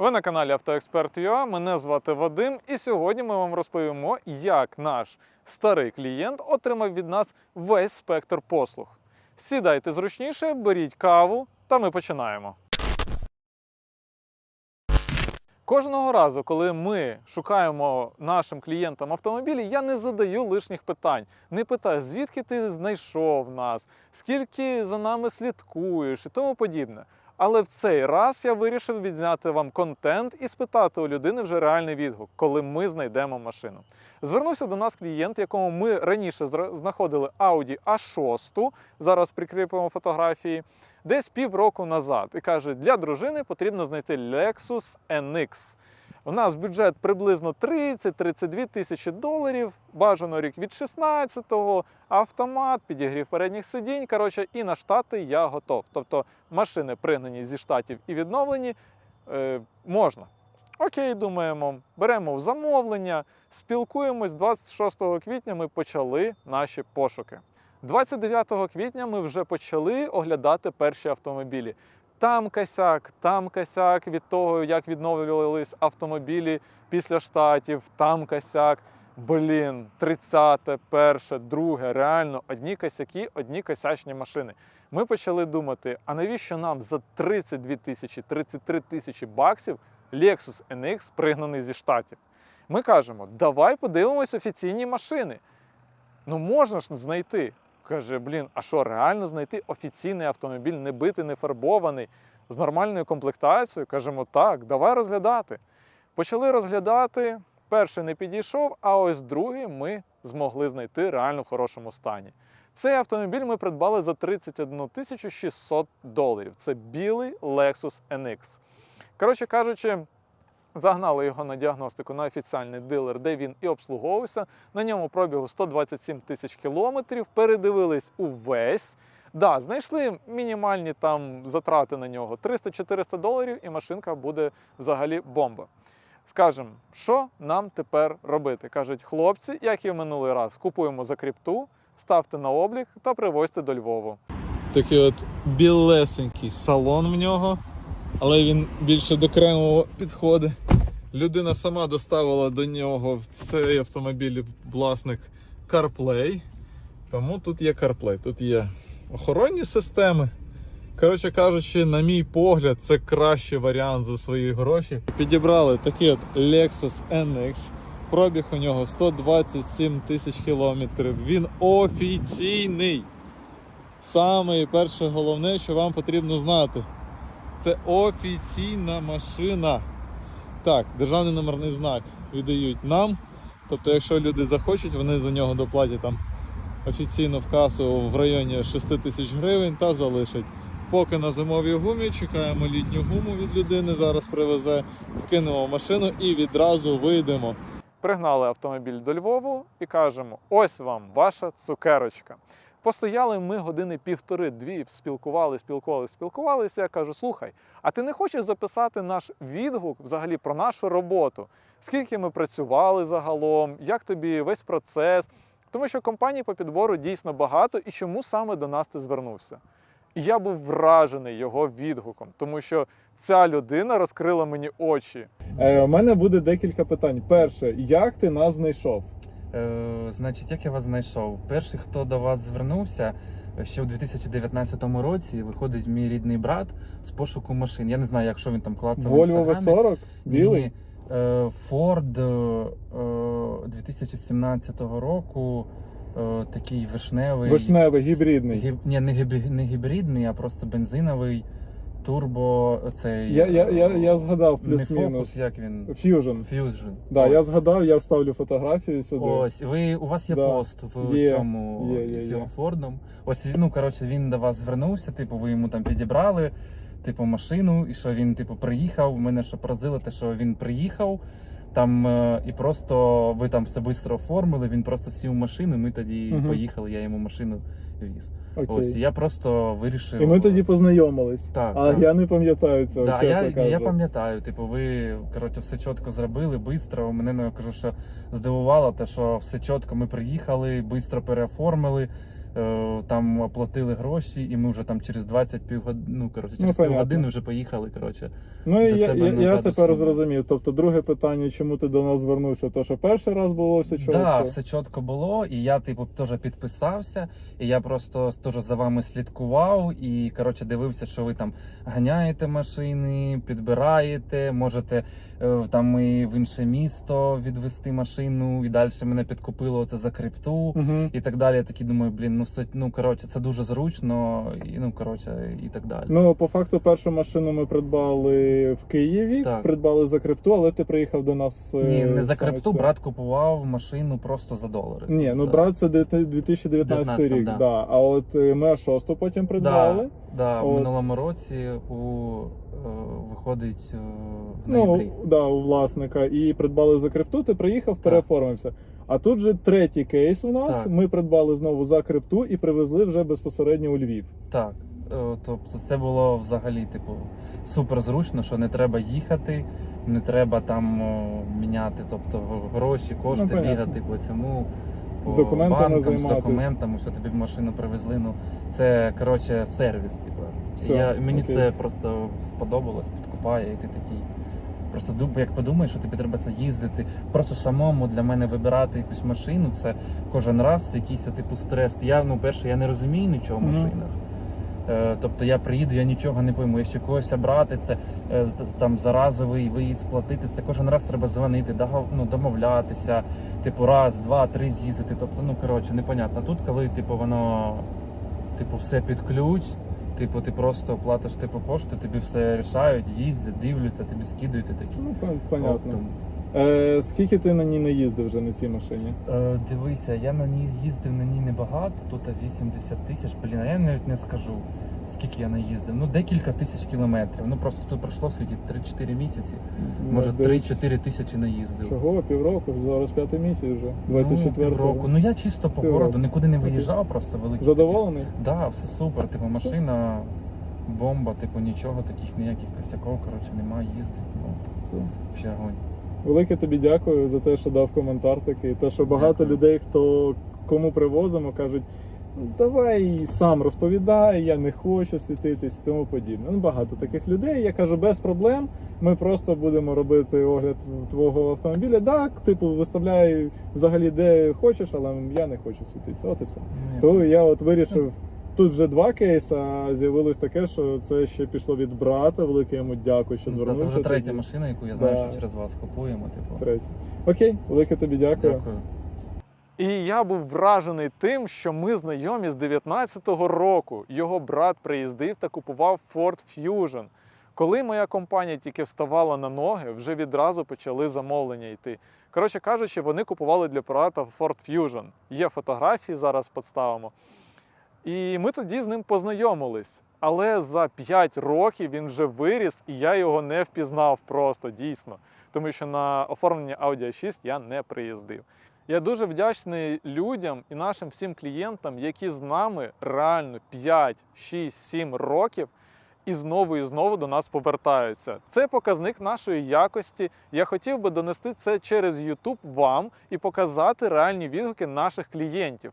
Ви на каналі Автоексперт.ua, мене звати Вадим, і сьогодні ми вам розповімо, як наш старий клієнт отримав від нас весь спектр послуг. Сідайте зручніше, беріть каву, та ми починаємо. Кожного разу, коли ми шукаємо нашим клієнтам автомобілі, я не задаю лишніх питань. Не питаю, звідки ти знайшов нас, скільки за нами слідкуєш і тому подібне. Але в цей раз я вирішив відзняти вам контент і спитати у людини вже реальний відгук, коли ми знайдемо машину. Звернувся до нас клієнт, якому ми раніше знаходили Audi A6, зараз прикріпимо фотографії, десь півроку назад. І каже, для дружини потрібно знайти Lexus NX. У нас бюджет приблизно 30-32 тисячі доларів, бажано рік від 16-го, автомат, підігрів передніх сидінь. Коротше, і на штати я готов. Тобто машини пригнані зі штатів і відновлені е, можна. Окей, думаємо, беремо в замовлення, спілкуємось. 26 квітня ми почали наші пошуки. 29 квітня ми вже почали оглядати перші автомобілі. Там косяк, там косяк від того, як відновлювались автомобілі після штатів, там косяк. Блін, 30, перше, друге, реально одні косяки, одні косячні машини. Ми почали думати, а навіщо нам за 32 тисячі, 33 тисячі баксів Lexus NX пригнаний зі штатів? Ми кажемо, давай подивимось офіційні машини. Ну можна ж знайти. Каже, блін, а що реально знайти офіційний автомобіль, не битий, не фарбований, з нормальною комплектацією? Кажемо, так, давай розглядати. Почали розглядати. Перший не підійшов, а ось другий ми змогли знайти реально в хорошому стані. Цей автомобіль ми придбали за 31 тисячу 600 доларів. Це білий Lexus NX. Коротше кажучи, загнали його на діагностику на офіціальний дилер, де він і обслуговувався. На ньому пробігу 127 тисяч кілометрів. Передивились увесь. Да, знайшли мінімальні там затрати на нього 300-400 доларів, і машинка буде взагалі бомба. Скажемо, що нам тепер робити? Кажуть, хлопці, як і в минулий раз, купуємо за крипту, ставте на облік та привозьте до Львову. Такий от білесенький салон в нього, але він більше до кремового підходить. Людина сама доставила до нього в цей автомобіль власник CarPlay. Тому тут є CarPlay, тут є охоронні системи. Коротше кажучи, на мій погляд, це кращий варіант за свої гроші. Підібрали такий от Lexus NX. Пробіг у нього 127 тисяч кілометрів. Він офіційний. Саме перше головне, що вам потрібно знати, це офіційна машина. Так, державний номерний знак віддають нам. Тобто, якщо люди захочуть, вони за нього доплатять там офіційно в касу в районі 6 тисяч гривень та залишать. Поки на зимовій гумі чекаємо літню гуму від людини. Зараз привезе, вкинемо машину і відразу вийдемо. Пригнали автомобіль до Львову і кажемо: ось вам ваша цукерочка. Постояли ми години півтори-дві, спілкували, спілкували, спілкувалися. Я кажу: слухай, а ти не хочеш записати наш відгук взагалі про нашу роботу? Скільки ми працювали загалом, як тобі весь процес? Тому що компаній по підбору дійсно багато, і чому саме до нас ти звернувся? І я був вражений його відгуком, тому що ця людина розкрила мені очі. Е, у мене буде декілька питань. Перше, як ти нас знайшов? Е, значить, як я вас знайшов? Перший, хто до вас звернувся ще у 2019 році, виходить мій рідний брат з пошуку машин. Я не знаю, якщо він там клацав в Volvo інстаграмі. V40? Білий? Е, Ford е, 2017 року, е, такий вишневий. Вишневий, гібридний. Гіб... Ні, не, гіб... не гібридний, а просто бензиновий турбо. Цей, Я, я, я, я згадав плюс-мінус. Як він? Fusion. Fusion. Да, Ось. я згадав, я вставлю фотографію сюди. Ось, ви у вас є Да. пост в Є, цьому є, є, є. Фордом. Ось ну коротше, він до вас звернувся. Типу, ви йому там підібрали, типу, машину, і що він, типу, приїхав. Мене що поразило, те, що він приїхав. Там е, і просто ви там все швидко оформили. Він просто сів в машину. Ми тоді Мгм. поїхали. Я йому машину віз. Окей. Ось я просто вирішив. І ми тоді познайомились. Так, а так. я не пам'ятаю цього, Да, чесно я, кажучи. я пам'ятаю, типу, ви коротше, все чітко зробили, швидко. Мене ну, я кажу, що здивувало те, що все чітко ми приїхали, швидко переоформили. Е, Там оплатили гроші, і ми вже там через 20 півгодини, ну коротше, Ну, через понятно. півгодини вже поїхали. Коротше, Ну і я, себе я, я тепер зрозумів. Тобто, друге питання, чому ти до нас звернувся? То що перший раз було все чітко? да, все чітко було, і я, типу, теж підписався, і я просто теж за вами слідкував і коротше дивився, що ви там ганяєте машини, підбираєте, можете е, там і в інше місто відвести машину, і далі мене підкупило це за крипту. Угу. І так далі. Я такий думаю, блін, ну це ну коротше, це дуже зручно, і ну коротше, і так далі. Ну, по факту, першу машину ми придбали в Києві, Так. придбали за крипту, але ти приїхав до нас. е, Ні, не за саме крипту, з- брат купував машину просто за долари. Ні, ну За- брат, це 2019 19, рік, да. да. А от е, ми шосту потім придбали. Да, да, От. в минулому році у виходить е, в Ну, да, у власника. І придбали за крипту, ти приїхав, переоформився. А тут же третій кейс у нас. Так. Ми придбали знову за крипту і привезли вже безпосередньо у Львів. Так. е, Тобто це було взагалі, типу, супер зручно, що не треба їхати, не треба там о, міняти, тобто гроші, кошти, Ну, бігати по цьому. З по документами банкам, з займатись. документами, що тобі машину привезли. Ну це коротше сервіс. Типу. Все, Я, мені окей. це просто сподобалось, підкупає, і ти такий. Просто як подумаєш, що тобі треба це їздити, просто самому для мене вибирати якусь машину, це кожен раз якийсь типу стрес. Я ну перше, я не розумію нічого в машинах. Е, Тобто я приїду, я нічого не пойму. Якщо когось брати, це е, там за разовий виїзд платити. Це кожен раз треба дзвонити, ну, домовлятися. Типу, раз, два, три з'їздити. Тобто, ну коротше, непонятно. Тут, коли типу воно типу все під ключ. Типу, ти просто платиш типу пошту, тобі все рішають, їздять, дивляться, тобі скидують і такі. Ну, понятно. Оптом. Е, скільки ти на ній не їздив вже на цій машині? Е, дивися, я на ній їздив на ній небагато, тут 80 тисяч, блін, а я навіть не скажу, скільки я наїздив. Ну, декілька тисяч кілометрів. Ну просто тут пройшло скільки 3-4 місяці. Може, Ну, десь 3-4 тисячі наїздив. Чого? Півроку? Зараз п'ятий місяць вже. Ну, 24 півроку. Ну я чисто по Півроку. городу, нікуди не виїжджав, просто великий. Задоволений? такий- Да, все супер. Типу машина, бомба, типу нічого, таких ніяких косяков, коротше, немає, їздить. Ну, Все. взагалі огонь. Велике тобі дякую за те, що дав коментар такий. Те, що багато Дякую. людей, хто кому привозимо, кажуть. «Ну, Давай сам розповідай, я не хочу світитись і тому подібне. Ну, багато таких людей. Я кажу, без проблем. Ми просто будемо робити огляд твого автомобіля. Так, типу, виставляй взагалі де хочеш, але я не хочу світитися. От і все. Ну, То я от вирішив. Тут вже два кейси, а з'явилось таке, що це ще пішло від брата. Велике йому дякую, що Ну, звернувся. це вже третя тоді. машина, яку я знаю, Да. що через вас купуємо. Типу. Третя. Окей, велике тобі дякую. Дякую. І я був вражений тим, що ми знайомі з 19-го року. Його брат приїздив та купував Ford Fusion. Коли моя компанія тільки вставала на ноги, вже відразу почали замовлення йти. Коротше кажучи, вони купували для брата Ford Fusion. Є фотографії, зараз підставимо. І ми тоді з ним познайомились. Але за 5 років він вже виріс, і я його не впізнав просто дійсно. Тому що на оформлення Audi 6 я не приїздив. Я дуже вдячний людям і нашим всім клієнтам, які з нами реально 5, 6, 7 років і знову і знову до нас повертаються. Це показник нашої якості. Я хотів би донести це через YouTube вам і показати реальні відгуки наших клієнтів.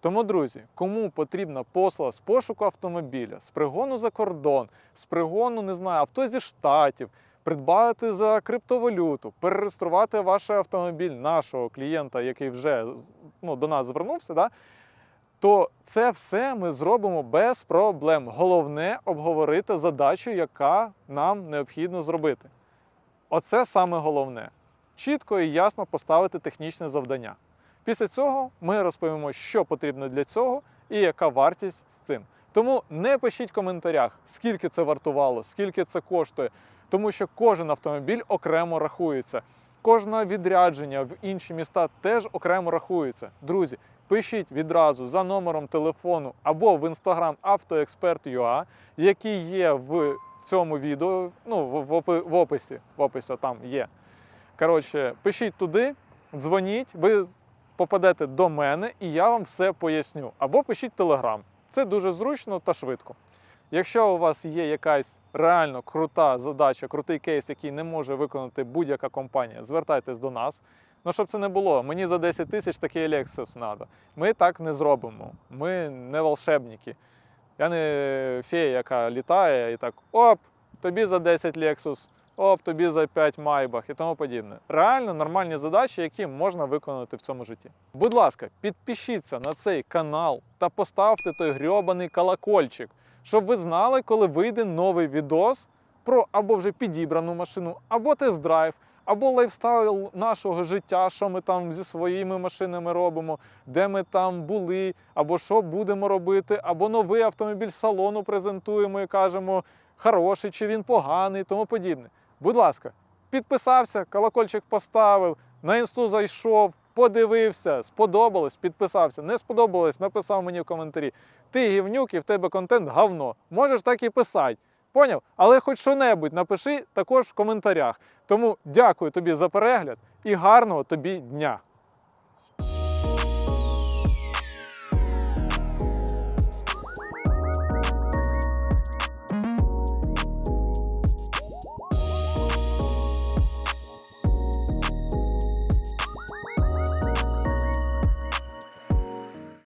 Тому, друзі, кому потрібна послуга з пошуку автомобіля, з пригону за кордон, з пригону, не знаю, авто зі штатів, придбати за криптовалюту, перереєструвати ваш автомобіль нашого клієнта, який вже ну, до нас звернувся, да, то це все ми зробимо без проблем. Головне обговорити задачу, яка нам необхідно зробити. Оце саме головне. Чітко і ясно поставити технічне завдання. Після цього ми розповімо, що потрібно для цього і яка вартість з цим. Тому не пишіть в коментарях, скільки це вартувало, скільки це коштує, тому що кожен автомобіль окремо рахується. Кожне відрядження в інші міста теж окремо рахується. Друзі, пишіть відразу за номером телефону або в інстаграм автоексперт.ua, який є в цьому відео, ну в, в, опи- в описі. В описі там є. Коротше, пишіть туди, дзвоніть, ви попадете до мене і я вам все поясню. Або пишіть телеграм. Це дуже зручно та швидко. Якщо у вас є якась реально крута задача, крутий кейс, який не може виконати будь-яка компанія, звертайтесь до нас. Ну, щоб це не було, мені за 10 тисяч такий Lexus треба. Ми так не зробимо. Ми не волшебники. Я не фея, яка літає і так оп, тобі за 10 Lexus, оп, тобі за 5 Maybach і тому подібне. Реально нормальні задачі, які можна виконати в цьому житті. Будь ласка, підпишіться на цей канал та поставте той грьобаний колокольчик, щоб ви знали, коли вийде новий відос про або вже підібрану машину, або тест-драйв, або лайфстайл нашого життя, що ми там зі своїми машинами робимо, де ми там були, або що будемо робити, або новий автомобіль салону презентуємо і кажемо, хороший чи він поганий, тому подібне. Будь ласка, підписався, колокольчик поставив, на інсту зайшов, подивився, сподобалось, підписався. Не сподобалось, написав мені в коментарі. Ти гівнюк і в тебе контент говно. Можеш так і писати. Поняв? Але хоч що-небудь напиши також в коментарях. Тому дякую тобі за перегляд і гарного тобі дня!